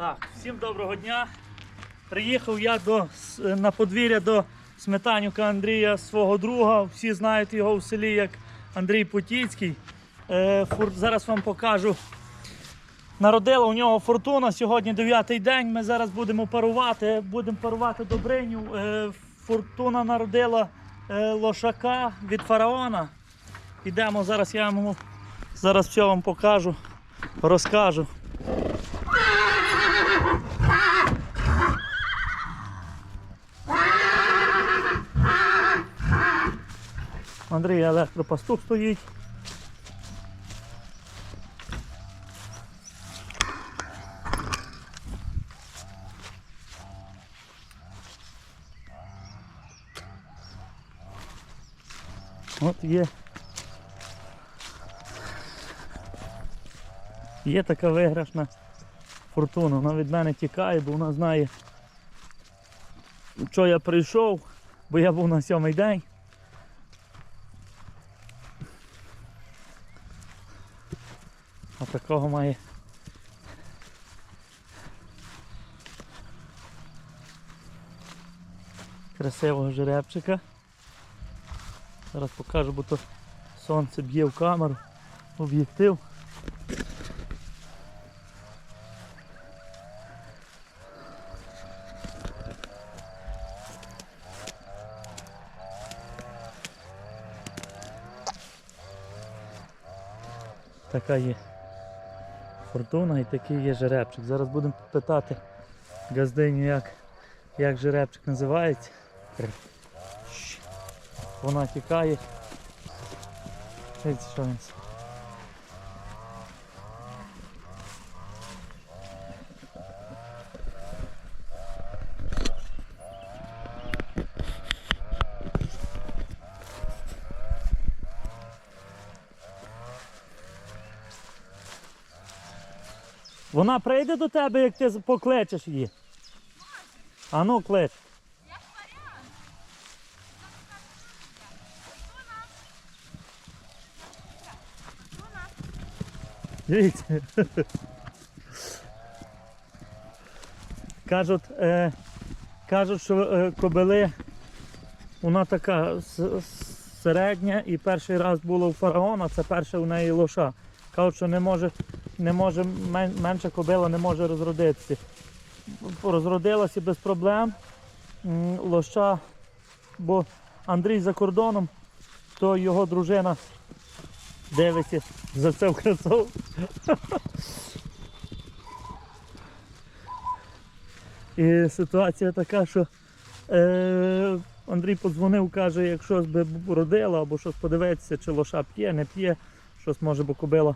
Так, всім доброго дня. Приїхав я до, на подвір'я до сметанюка Андрія, свого друга. Всі знають його в селі як Андрій Потіцький. Е, фур- зараз вам покажу. Народила у нього фортуна. Сьогодні дев'ятий день. Ми зараз будемо парувати. Будемо парувати добриню. Е, фортуна народила е, лошака від фараона. Ідемо зараз, я йому зараз все вам покажу, розкажу. Андрій електропастух стоїть. От є. Є така виграшна фортуна. Вона від мене тікає, бо вона знає, що я прийшов, бо я був на сьомий день. А такого має. Красивого жеребчика. Зараз покажу, бо то сонце б'є в камеру, об'єктив. Така є фортуна і такий є жеребчик. Зараз будемо питати газдиню, як, як жеребчик називається. Вона тікає. Дивіться, що він. Вона прийде до тебе, як ти покличеш її. А ну клич. Дивіться. Кажуть, е, кажуть, що е, кобили, вона така середня і перший раз було у фараона, це перше у неї лоша. Кажуть, що не може, не може менша кобила не може розродитися. Розродилася без проблем. М, Лоша, бо Андрій за кордоном, то його дружина дивиться за це красу. І ситуація така, що е, Андрій подзвонив, каже, якщо би родила або щось подивитися, чи лоша п'є, не п'є, щось може, бо кобила,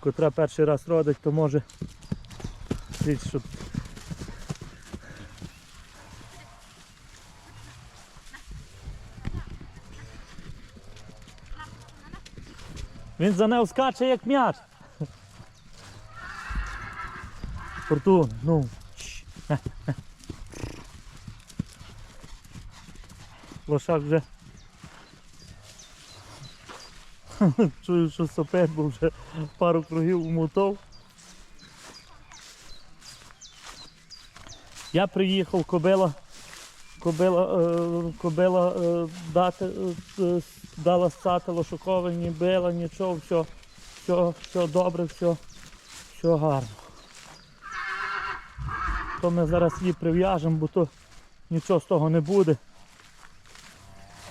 котра перший раз родить, то може. Дивіться, що Він за нею скаче як м'яч. Фортун, ну. Лошак вже. Чую, що сопет, бо вже пару кругів умотав. Я приїхав, кобила, кобила, е, кобила е, дати, е, дала ссати лошоковані, била, нічого, все, все, все добре, все, все гарно. То ми зараз її прив'яжемо, бо то нічого з того не буде.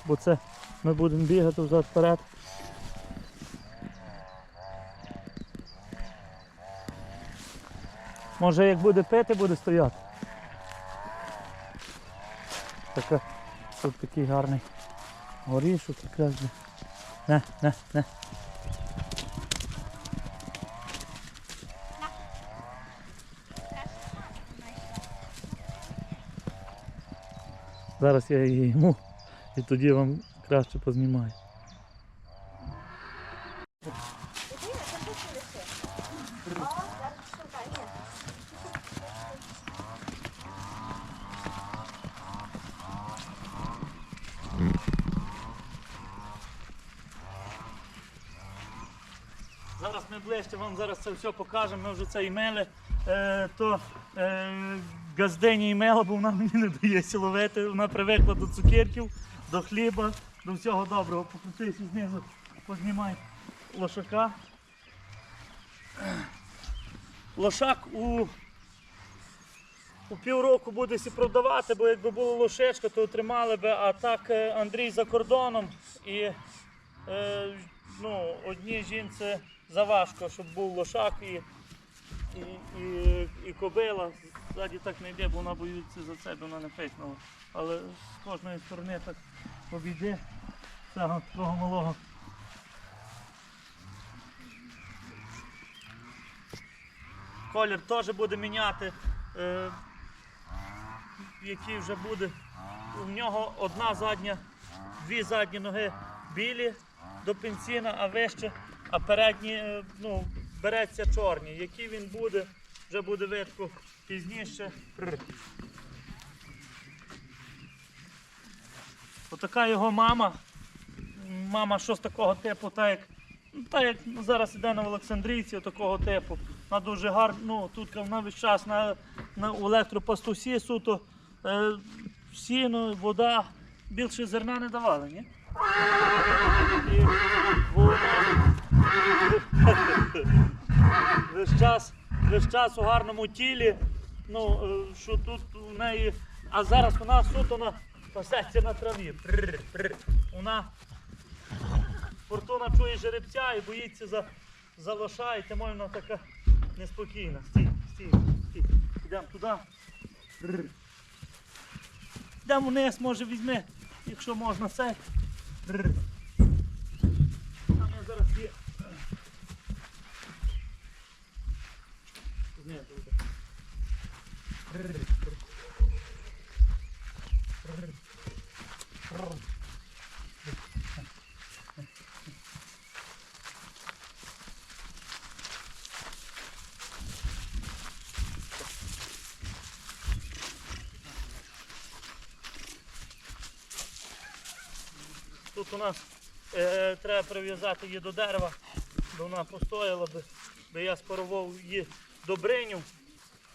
Бо це ми будемо бігати взад Може як буде пити, буде стояти. Така, тут такий гарний горішок якраз. Не, не, не. Зараз я її йму і тоді вам краще познімаю. Зараз ми ближче вам зараз це все покажемо. Ми вже це імели. е, то е, газдені і мела, бо вона мені не дає силовити. Вона привикла до цукерків, до хліба, до всього доброго. Покрутися знизу, познімай лошака. Лошак у, у півроку буде сі продавати, бо якби було лошечка, то тримали би, а так е, Андрій за кордоном і е, ну, одній жінці заважко, щоб був лошак і, і, і, і кобила. Ззаді так не йде, бо вона боїться за себе, вона не пикнула. Але з кожної сторони так обійде цього твого малого. Колір теж буде міняти, е, який вже буде. У нього одна задня, дві задні ноги білі до пенсіна, а вище, а передні е, ну, береться чорні. Який він буде, вже буде видко пізніше. Отака його мама. Мама що з такого типу, так як, ну, так як зараз іде на Олександрійці, такого типу. Вона дуже гарна, ну тут вона весь час на, на електропастусі суто е, сіно, вода. Більше зерна не давали, ні? Весь час, весь час у гарному тілі. Ну, е, що тут у неї. А зараз вона суто на пасеться на траві. Вона фортуна чує жеребця і боїться за, за лоша, і тому вона така неспокійна. Стій, стій, стій. Йдемо туди. Йдемо вниз, може візьми, якщо можна цей. Там я зараз є. Ні, у нас е, треба прив'язати її до дерева, бо вона постояла би, бо я спарував її до бриню.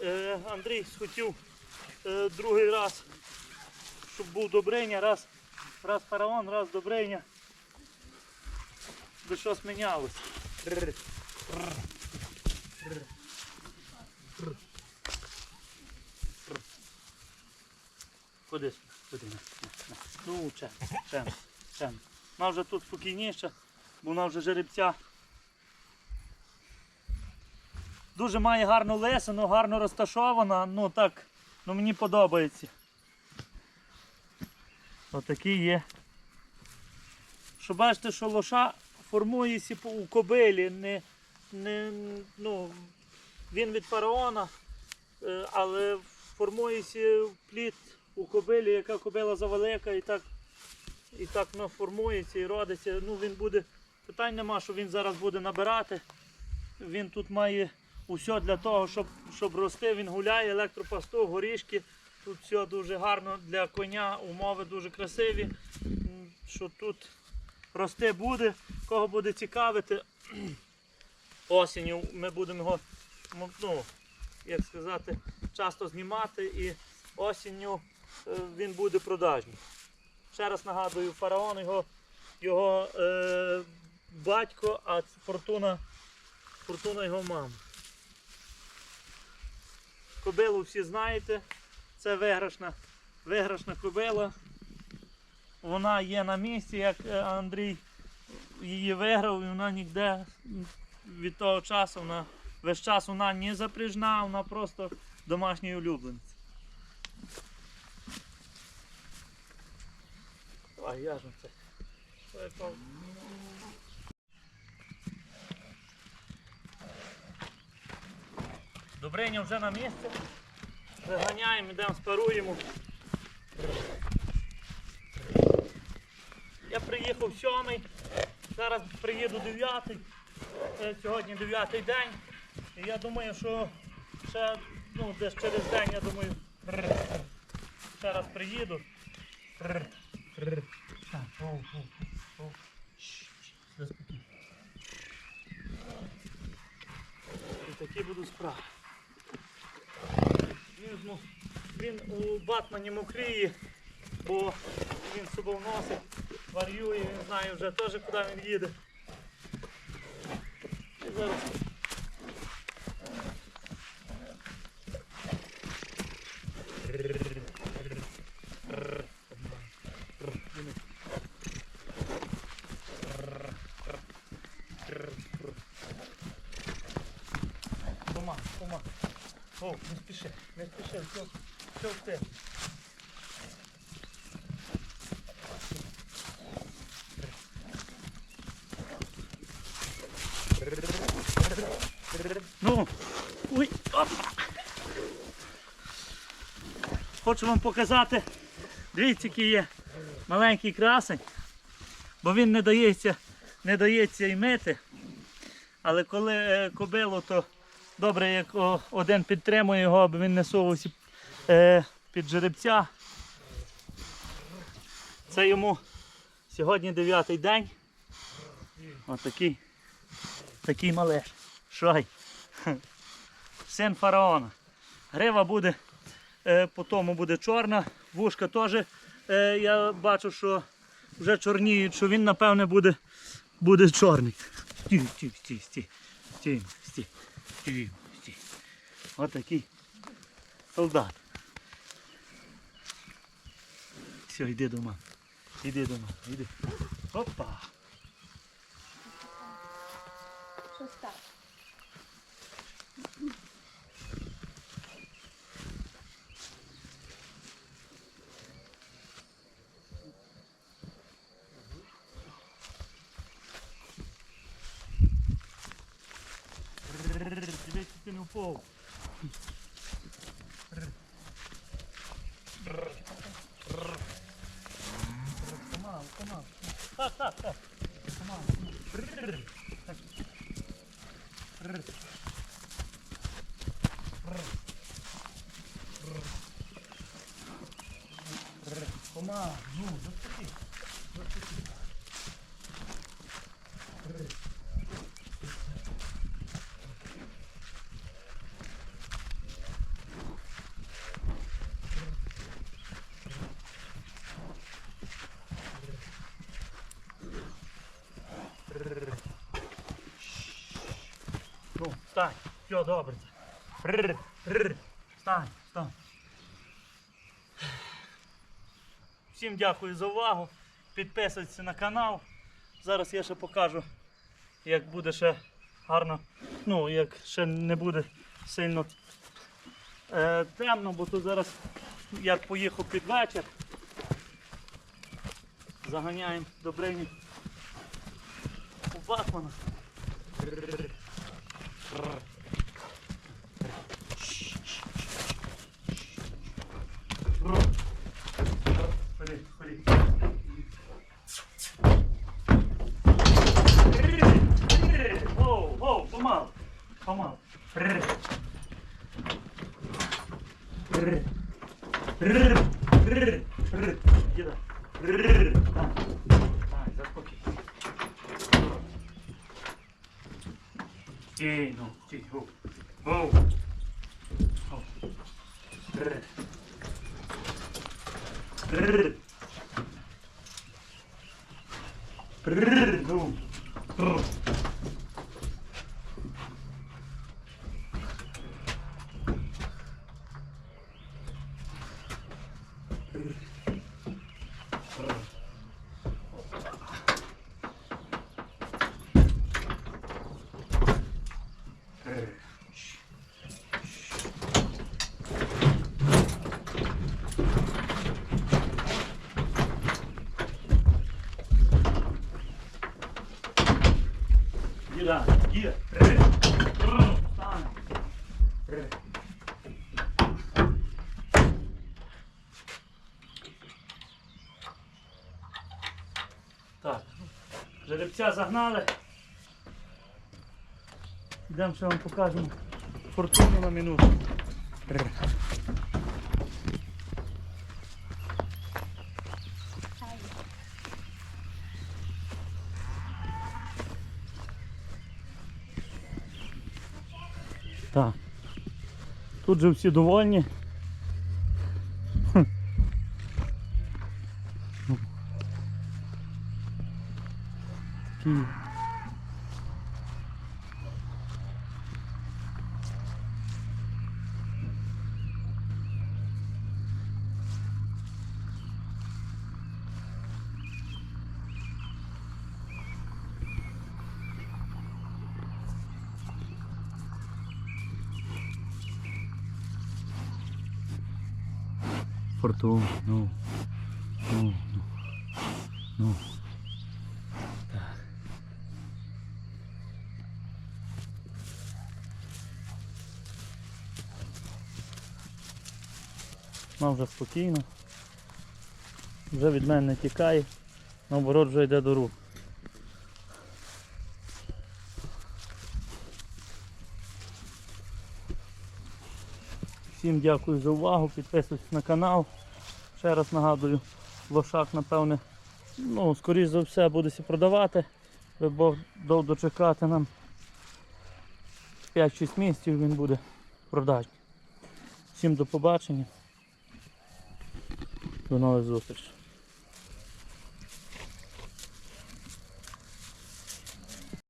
Е, Андрій схотів е, другий раз, щоб був добриня, раз, раз фараон, раз добриня. Би щось мінялося. Ходи, на. Ну, чем, чем, чем. Вона вже тут спокійніша, бо вона вже жеребця. Дуже має гарну лисину, гарно розташована, ну так, ну мені подобається. Отакий є. Що бачите, що лоша формується у кобилі, не, не, ну, він від фараона, е, але формується плід у кобилі, яка кобила завелика і так, і так ну, формується і родиться. Ну, він буде, питань нема, що він зараз буде набирати. Він тут має усе для того, щоб, щоб рости. Він гуляє, електропастух, горішки. Тут все дуже гарно для коня, умови дуже красиві. Що тут рости буде, кого буде цікавити. Осінню ми будемо його, ну, як сказати, часто знімати і осінню е, він буде продажній. Ще раз нагадую, фараон його, його е, батько, а фортуна, фортуна його мама. Кобилу всі знаєте, це виграшна, виграшна кобила. Вона є на місці, як е, Андрій її виграв, і вона ніде від того часу, вона, весь час вона не запряжна, вона просто домашній улюбленець. Давай, я ж це. Добриня вже на місці. Заганяємо, йдемо, спаруємо. Я приїхав сьомий, зараз приїду дев'ятий. Е, Сьогодні дев'ятий день. І я думаю, що ще ну, десь через день, я думаю, ще раз приїду. І такі будуть справи. Він, у Батмані мокріє, бо він собою носить, варює, він знає вже теж, куди він їде. І зараз О, не спіши, не спіши, все, все в те. Ну, ой, опа. Хочу вам показати, дивіться, який є маленький красень, бо він не дається, не дається і мити. Але коли е, кобило, то добре, як один підтримує його, аби він не совався е, під жеребця. Це йому сьогодні дев'ятий день. Отакий такий малеш. Шай. Син фараона. Грива буде, е, по тому буде чорна, вушка теж. Е, я бачу, що вже чорніють, що він, напевне, буде, буде чорний. Стій, стій, стій, стій. Стій, стій. Отакий солдат. Все, йди до мами. Іди до. Опа. Щось так. Впав. Помалу, помалу. Так, так, так. Помалу. Помалу, ну, заспокій. Заспокій. Ну, встань, добре. Рр, рр. Встань, встань. Всім дякую за увагу. Підписуйтесь на канал. Зараз я ще покажу, як буде ще гарно. Ну, як ще не буде сильно е, темно, бо тут зараз як поїхав під вечір. Заганяємо Добрині у Батмана. Ходи, ходи. Воу, воу, помалу, помалу. Діда. Так, так, заспокій. Стій, ну, стій, Діда, є. Рр. Так, жеребця загнали. Йдемо ще вам покажемо фортуну на минуту. Так. Тут же всі довольні. Фортун, ну, ну, ну, ну. Так. Вона вже спокійно. Вже від мене не тікає, наоборот вже йде до рук. Всім дякую за увагу, підписуйтесь на канал. Ще раз нагадую, лошак, напевне, ну, скоріш за все будеться продавати. Ви Бог дав дочекати нам 5-6 місяців він буде продажний. Всім до побачення. До нових зустрічей.